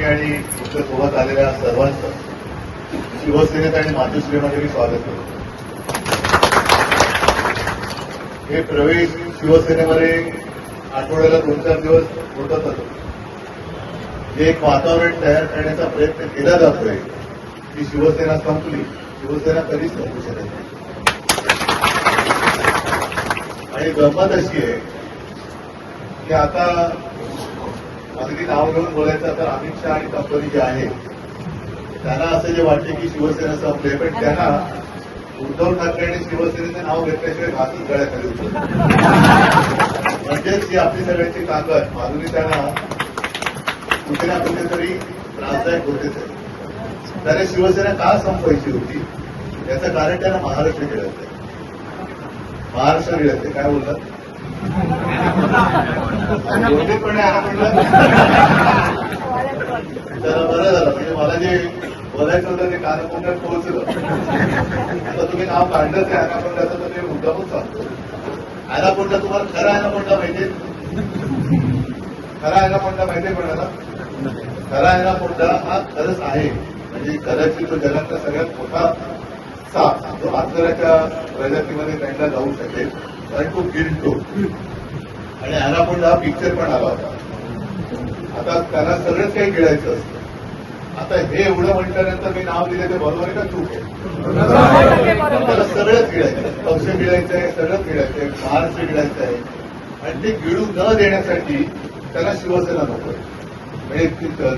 तुम्ही आणि तुमच्यासोबत आलेल्या सर्वांचं शिवसेनेत आणि मातोश्रीमध्ये मी स्वागत करतो. हे प्रवेश शिवसेनेमध्ये आठवड्याला दोन चार दिवस होतच होतो जे एक वातावरण तयार करण्याचा प्रयत्न केला जातोय की शिवसेना संपली. शिवसेना कधीच संपू शकत नाही. आणि गंमत अशी आहे की आता अगदी नाव घेऊन बोलायचं तर अमित शहा आणि कंपनी जे आहे त्यांना असं जे वाटते की शिवसेना संपले पण त्यांना उद्धव ठाकरे आणि शिवसेनेचं नाव घेतल्याशिवाय घासून गळ्याखाली होतं. म्हणजेच ही आपली सगळ्यांची ताकद. माधुरी त्यांना कुठे ना कुठेतरी त्रासदायक होतेच आहे त्याने शिवसेना का संपवायची होती? याचं कारण त्यांना महाराष्ट्र मिळत महाराष्ट्र मिळत काय बोलतात तर बरं झालं म्हणजे मला जे बोलायचं होतं ते कानाकोपऱ्यात पोहोचलं आता तुम्ही नाव काढलंच आहे अनाकोंडाचं तर ते मुद्दामून सांगतो अनाकोंडा तुम्हाला खरा अनाकोंडा माहितीये खरा अनाकोंडा माहितीये कोणाला खरा अनाकोंडा हा खरंच आहे म्हणजे कदाचित तो जगातला सगळ्यात मोठा साप जो आजराच्या प्रजातीमध्ये त्यांना जाऊ शकेल कारण तो गिरतो आणि अनाकोंडा हा पिक्चर पण आला होता. आता त्याला सगळंच काही गिळायचं असतं. आता हे एवढं म्हटल्यानंतर मी नाव दिलं ते बरोबर आहे का चूक आहे? त्याला सगळंच गिळायचं आहे. पक्ष गिळायचं आहे सगळंच गिळायचं आहे महाराष्ट्र गिळायचं आहे. आणि ते गिळू न देण्यासाठी त्याला शिवसेना नको म्हणजे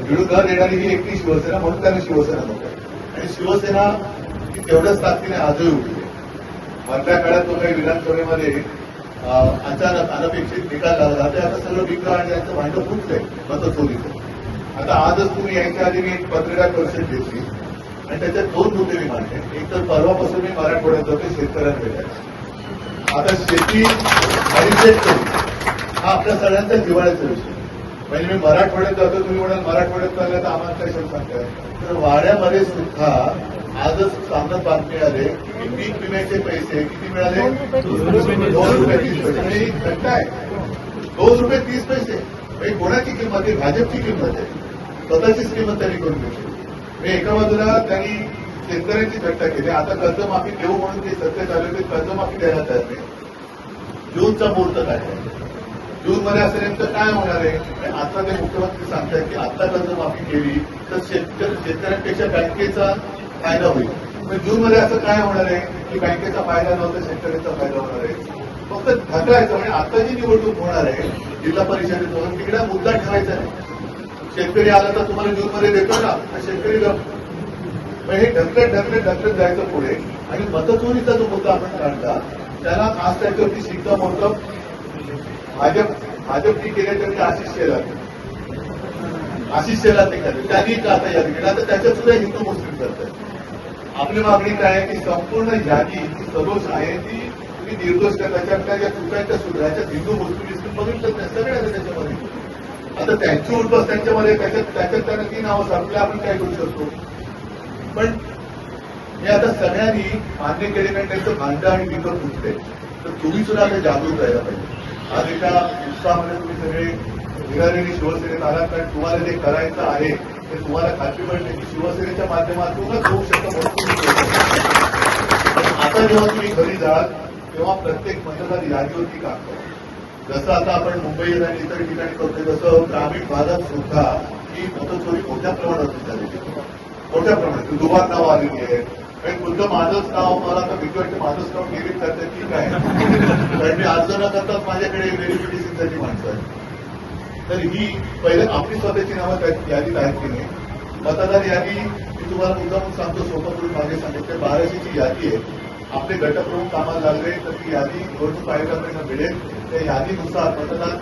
गिळू न देणारी ही एकटी शिवसेना म्हणून त्यांना शिवसेना नको आणि शिवसेना तेवढंच ताकदीने आजही उठली मधल्या काळात तो काही विधानसभेमध्ये अचानक अनपेक्षित निकाल लागला. ते आता सगळं विक्रम आणि त्यांचं भांडं फुटलंय मतचोरीचं आता आजच तुम्ही यायच्या आधी मी एक पत्रकार परिषद घेतली. आणि त्याच्यात दोन मुद्दे मी मांडले. एक तर परवापासून मी मराठवाड्यात जाते शेतकऱ्यांकडे आता शेती आणि शेतकरी हा आपल्या सगळ्यांचा जिवाळ्याचा विषय. म्हणजे मी मराठवाड्यात जातो तुम्ही म्हणाल मराठवाड्यात चालल्या तर आम्हाला काय शब्द सांगताय? तर वाड्यामध्ये सुद्धा आजच सामन्यात बातमी आले की पीक विम्याचे पैसे किती मिळाले? दोन रुपये तीस पैसे. ही घटना आहे. दोन रुपये तीस पैसे. म्हणजे कोणाची किंमत आहे? भाजपची किंमत आहे. स्वतःचीच किंमत त्यांनी करून घेतली एका बाजूला त्यांनी शेतकऱ्यांची चर्चा केली. आता कर्जमाफी देऊ म्हणून ते सत्य चालू ते कर्जमाफी द्यायला तयार नाही. जूनचा मुहूर्त काय जून मध्ये असं नेमकं काय होणार आहे? आता ते मुख्यमंत्री सांगतायत की आता कर्जमाफी केली तर शेतकऱ्यांपेक्षा बँकेचा फायदा होईल. पण जून मध्ये असं काय होणार आहे की बँकेचा फायदा नव्हता शेतकऱ्यांचा फायदा होणार आहे. फक्त ढकलायचं म्हणजे आता जी निवडणूक होणार आहे जिल्हा परिषदेतून तिकडे मुद्दा ठेवायचा नाही. शेतकरी आला तर तुम्हाला जून मध्ये देतो ना तर शेतकरी हे ढकलत ढकलत ढकलत जायचं पुढे. आणि मतचोरीचा जो मुद्दा आपण काढला त्याला आज त्याच्यावरती शिक्कामोर्तब भाजप भाजपची केले आशिष शेलार. आशिष शेलार ते केले त्यांनी आता यादी केली आता त्याच्यात सुद्धा हिंदू मुस्लिम करतात. आपली मागणी काय आहे की संपूर्ण यादी जी सदोष आहे ती तुम्ही निर्दोष का त्याच्यातल्या ज्या चुकायच्या सुधाराच्या हिंदू मुस्लिम इस्लिम बघितलं नाही सगळ्या त्याच्यामध्ये. आता त्यांची उठबस त्यांच्यामध्ये त्याच्यात त्याच्यात त्यांना ती नावं सांगितलं आपण काय करू शकतो? पण हे आता सगळ्यांनी मान्य केले कारण त्यांचं भांडं आणि विकत फुटते तर तुम्ही सुद्धा आता जागरूक राहायला पाहिजे. आज एका उत्साहामध्ये तुम्ही सगळे निघालेली शिवसेनेत आलात कारण तुम्हाला जे करायचं आहे हे तुम्हाला खात्री पडते की शिवसेनेच्या माध्यमातूनच होऊ शकतं आता जेव्हा तुम्ही घरी जाल तेव्हा प्रत्येक मतदार यादीवरती काम करा जसं आता आपण मुंबई आणि इतर ठिकाणी करतोय तसं ग्रामीण भागात सुद्धा ही मतचोरी मोठ्या प्रमाणात झालेली मोठ्या प्रमाणात. दुबार नाव आलेली आहे. आणि खुद्द माझंच नाव मला आता भीती वाटते माझंच नाव गेली करते ठीक आहे कारण मी अर्ज न करताच माझ्याकडे व्हेरिफिकेशनसाठी माणसं आहे तर ही पहिले आपली स्वतःची नावं यादी यादीत आहेत की नाही? मतदार यादी मी तुम्हाला मुद्दाम सांगतो सोपापूर्वी मागे सांगितलं बाराशेची यादी आहे आपले गटप्रमुख कामाला लागले तर ती यादी निवडणूक आयोगाकडनं मिळेल. त्या यादीनुसार मतदार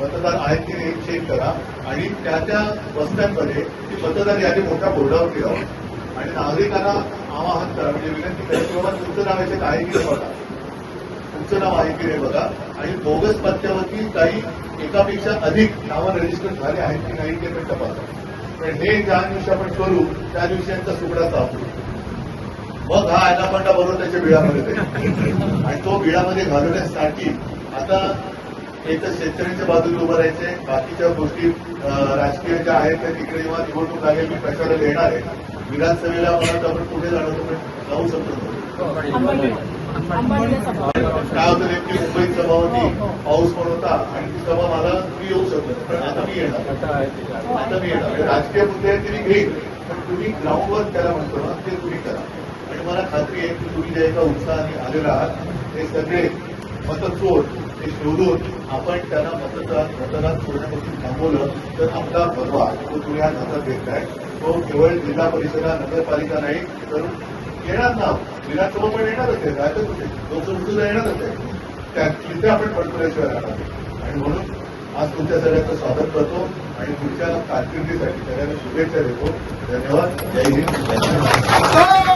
मतदार आहेत की नाही चेक करा. आणि त्या त्या वस्त्यांमध्ये ती मतदार यादी मोठ्या बोर्डावर ठेवा. आणि नागरिकांना आवाहन करा म्हणजे विनंती करा की तुमचं नाव याच्यात आहे की नाही बघा. तुमचं नाव आहे की नाही बघा. आणि बोगस पत्त्यावरती काही एकापेक्षा अधिक नावं रजिस्टर झाले आहेत की नाही ते पण तपासा. पण हे ज्या दिवशी आपण करू त्या दिवशी यांचा सुगडा सापडू. मग हा अनाकोंडा बरोबर त्याच्या बिळामध्ये जाईल. आणि तो बिळामध्ये घालवण्यासाठी आता एक तर शेतकऱ्यांच्या बाजूला उभं राहायचे बाकीच्या गोष्टी राजकीय ज्या आहेत त्या तिकडे जेव्हा निवडणूक लागेल मी प्रचाराला येणार आहे विधानसभेला मला आपण पुढे जाणार होतो पण जाऊ शकतो. काय होतं नेमकी मुंबईत सभा होती पाऊस पण होता आणि ती सभा मला मी येऊ शकत पण आता मी येणार आता मी येणार राजकीय मुद्दे आहेत ते मी घेईन पण तुम्ही ग्राउंडवर त्याला म्हणतो ना ते तुम्ही करा आणि मला खात्री आहे की तुम्ही ज्या एका उत्साहाने आलेला आहात ते सगळे मतचोर ते शोधून आपण त्यांना मतदान मतदान सोडण्यापासून थांबवलं तर आमचा भरवा तो तुम्ही आज हातात घेतलाय तो केवळ जिल्हा परिषदा नगरपालिका नाही तर येणार ना. विधानसभा पण येणारच आहे काय होते. कुठे लोकसभेला येणारच आहे त्या तिथे आपण पडपुऱ्याशिवाय राहणार आणि म्हणून आज तुमच्या सगळ्यांचं स्वागत करतो आणि पुढच्या कारकिर्दीसाठी सगळ्यांना शुभेच्छा देतो. धन्यवाद. जय हिंद.